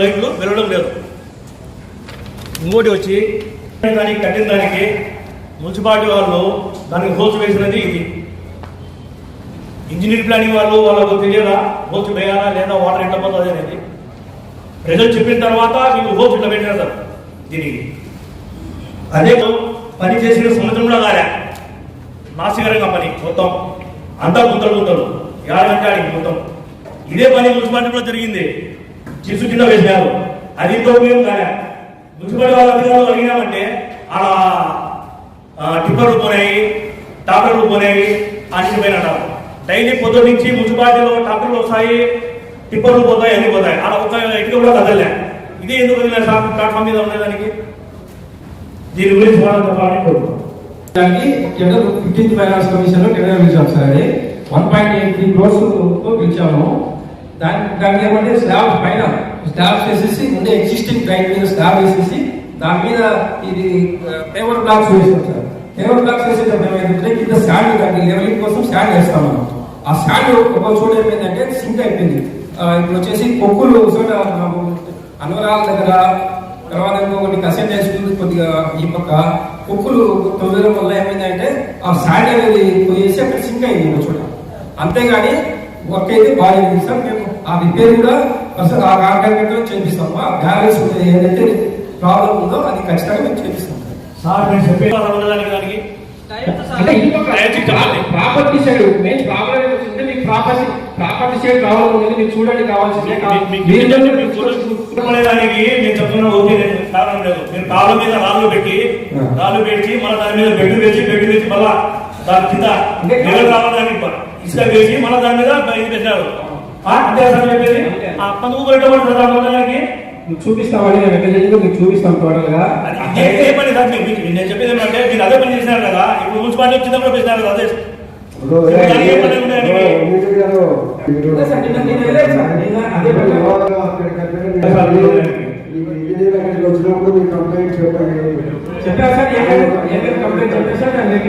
లైట్లు వెళ్ళడం లేదు. ఇంకోటి వచ్చి దానికి కట్టిన దానికి మున్సిపాలిటీ వాళ్ళు దానికి హోల్స్ వేసినది ఇది. ఇంజనీర్ ప్లానింగ్ వాళ్ళు వాళ్ళకు తెలియదా? హోల్స్ వేయాలా లేదా వాటర్ ఎట్లా పోతుంది అనేది? ప్రజలు చెప్పిన తర్వాత మీకు హోల్స్ ఇట్లా పెట్టినారు సార్ దీనికి? అదే పని చేసిన సముద్రంలో కాలే. నాసికరంగా పని మొత్తం. అంతా గుంతలు గుంతలు. యాడంటే ఆడికి మొత్తం. ఇదే పని మున్సిపాలిటీలో జరిగింది. చిసు కింద వేసినారు అది ఇంకో ఉపయోగం కాలే. మున్సిపాలిటీ వాళ్ళ అధికారులు అడిగినామంటే ఆడ ఆ, టిప్పర్లు పోనాయి ట్రాక్టర్లు పోనాయి ఆశ్చర్యపోయినారు డైలీ పొద్దు నుంచి మున్సిపాలిటీలో ట్రాక్టర్లు వస్తాయి టిప్పర్లు పోతాయి అన్ని పోతాయి. అలా ఒక ఇటుక కూడా కదలే ఇదే ఎందుకు ప్లాట్ఫామ్ మీద ఉండేదానికి దీని గురించి మనం చెప్పాలని కోరుకుంటున్నాం దానికి టెండర్ ఫిఫ్టీన్త్ ఫైనాన్స్ కమిషన్లో టెండర్ పిలిచాం సార్ అది one point eight three crores పిలిచాము. దాని దానికి ఏమంటే స్లాబ్ పైన స్లాబ్ వేసేసి ముందే ఎగ్జిస్టింగ్ ట్రైన్ మీద స్లాబ్ వేసేసి దాని మీద ఇది పేపర్ బ్లాక్స్ వేసాం సార్. పేపర్ బ్లాక్స్ వేసేటప్పుడు ఏమైందంటే కింద స్టాండ్ దానికి లెవెలింగ్ కోసం స్టాండ్ వేస్తాం మనం ఆ స్టాండ్ ఒక చోట ఏమైందంటే సింక్ అయిపోయింది ఇప్పుడు వచ్చేసి కొక్కులు చోట దగ్గర తర్వాత ఇంకొకటి కసెంట్ వేసుకుంది కొద్దిగా ఈ పక్క కుక్కులు తొలగడం వల్ల ఏమైందంటే ఆ శాండ్ అనేది పోయేసి అక్కడ సింక్ అయింది ఒక చోట అంతేగాని వర్క్ అయితే బాగా సార్ మేము ఆ రిపేర్ కూడా అసలు ఆ కాంట్రాక్టర్ చేపిస్తాము ఆ బ్యాలెన్స్ ఏదైతే ప్రాబ్లం ఉందో అది ఖచ్చితంగా మేము చేపిస్తాం సార్ నేను చెప్పే ఉండడానికి దానికి. అంటే. ప్రాపర్టీ సైడ్ మెయిన్ ప్రాబ్లం ఏమొచ్చిందంటే మీకు ప్రాపర్టీ ప్రాపర్టీ సైడ్ మీకు చూడండి కావాల్సిందే మీ- మీ- మీ ఇంట్లో మీరు చూడ- దానికి నేను చెప్తున్నా ఓకే నేను కారణం లేదు. మీరు కాళ్ళ మీద రాళ్ళు పెట్టి. రాళ్ళు పెట్టి మళ్ళీ దాని మీద బెడ్ వేసి బెడ్ వేసి మళ్ళా దాని కింద అంటే నెలలు రావడానికి ఇసుక వేసి మళ్ళీ దాని మీద ఇది పెట్టారు. చెప్పేది పెట్టబడి దానికి మీకు చూపిస్తామని నేను వెంటనే మీకు చూపిస్తాం టోటల్గా అది ఇదే ఇదే పని సార్ మీకు. మీకు నేను చెప్పేది ఏంటంటే మీరు అదే పని చేసినారు కదా ఇప్పుడు మున్సిపాలిటీ వచ్చినప్పుడు చేసినారు కదా అదే. వచ్చినప్పుడు మీ కంప్లైంట్ చెప్పండి చెప్పారు సార్ కంప్లైంట్ చెప్పారు